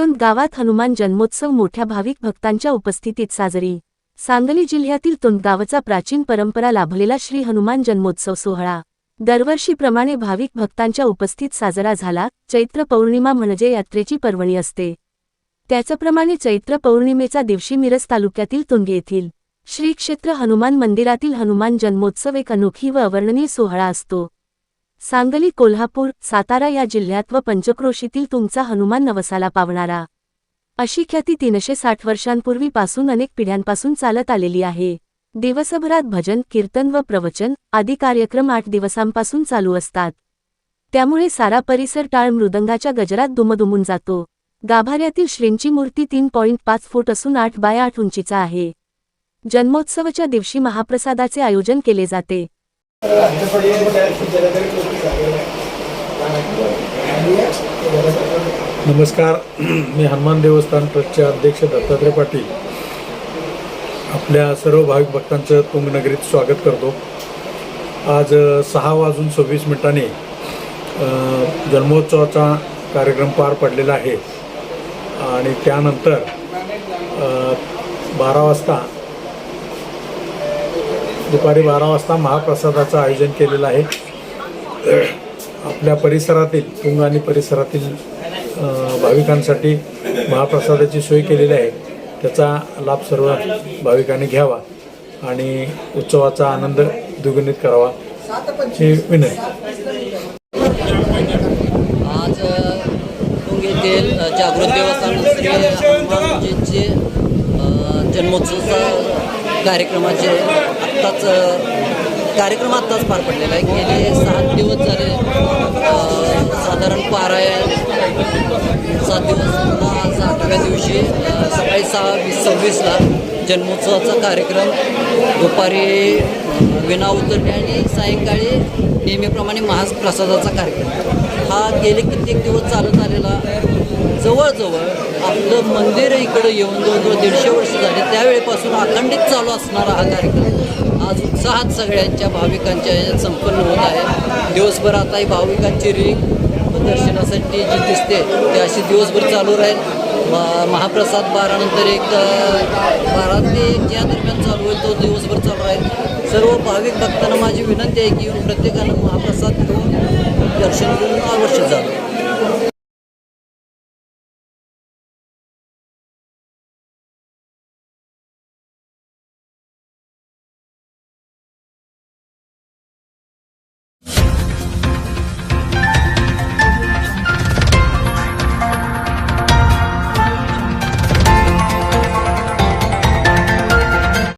गावात हनुमान जन्मोत्सव मोठ्या भाविक भक्तांच्या उपस्थितीत साजरी. सांगली जिल्ह्यातील तोंडगावचा प्राचीन परंपरा लाभलेला श्री हनुमान जन्मोत्सव सोहळा. दरवर्षीप्रमाणे भाविक भक्तांच्या उपस्थित साजरा झाला. चैत्र पौर्णिमा म्हणजे यात्रेची पर्वणी असते. त्याचप्रमाणे चैत्र पौर्णिमेचा दिवशी मिरज तालुक्यातील तुंगे येथील श्री क्षेत्र हनुमान मंदिरातील हनुमान जन्मोत्सव एक अनोखी व अवर्णनीय सोहळा असतो. सांगली कोल्हापूर सातारा या जिल्ह्यात व पंचक्रोशीतील तुमचा हनुमान नवसाला पावणारा. अशी ख्याती तीनशे साठ वर्षांपूर्वीपासून अनेक पिढ्यांपासून चालत आलेली आहे. दिवसभरात भजन कीर्तन व प्रवचन आदी कार्यक्रम आठ दिवसांपासून चालू असतात. त्यामुळे सारा परिसर टाळ मृदंगाच्या गजरात दुमदुमून जातो. गाभाऱ्यातील श्रींची मूर्ती तीन पॉईंट पाच फूट असून आठ बाय आठ उंचीचा आहे. जन्मोत्सवाच्या दिवशी महाप्रसादाचे आयोजन केले जाते. नमस्कार. मी हनुमान देवस्थान ट्रस्टचे अध्यक्ष दत्तात्रय पाटील. आपल्या सर्व भाविक भक्तांचं तुंगनगरीत स्वागत करतो. आज सहा वाजून सव्वीस मिनिटांनी जन्मोत्सवाचा कार्यक्रम पार पडलेला आहे. आणि त्यानंतर बारा वाजता दुपारी बारा वाजता महाप्रसादाचं आयोजन केलेलं आहे. आपल्या परिसरातील तुंग आणि परिसरातील भाविकांसाठी महाप्रसादाची सोय केलेली आहे. त्याचा लाभ सर्व भाविकांनी घ्यावा आणि उत्सवाचा आनंद द्विगुणित करावा ही विनंती. आज तुंग येथील जागृत देवस्थान श्री जन्मोत्सवाचा कार्यक्रमाचे आत्ताच कार्यक्रम आत्ताच पार पडलेला आहे. गेले सात दिवस झाले साधारण पारायण सात दिवस आज आठव्या दिवशी सकाळी सहा वीस सव्वीसला जन्मोत्सवाचा कार्यक्रम. दुपारी विना उतरणे आणि सायंकाळी नेहमीप्रमाणे महाप्रसादाचा कार्यक्रम. हा गेले कित्येक दिवस चालत आलेला जवळजवळ आपलं मंदिर इकडं येऊन जवळजवळ दीडशे वर्ष झाले. त्यावेळेपासून अखंडित चालू असणारा हा कार्यक्रम. आज उत्साहात सगळ्यांच्या भाविकांच्या ह्याच्यात संपन्न होत आहे. दिवसभर आता ही भाविकांची रिंग दर्शनासाठी जी दिसते ती अशी दिवसभर चालू राहील. महाप्रसाद बारानंतर एक बारा ते ज्या दरम्यान चालू होईल तो दिवसभर चालू राहील. सर्व भाविक भक्तांना माझी विनंती आहे की येऊन प्रत्येकानं महाप्रसाद घेऊन दर्शन घेऊन आवश्यक झालं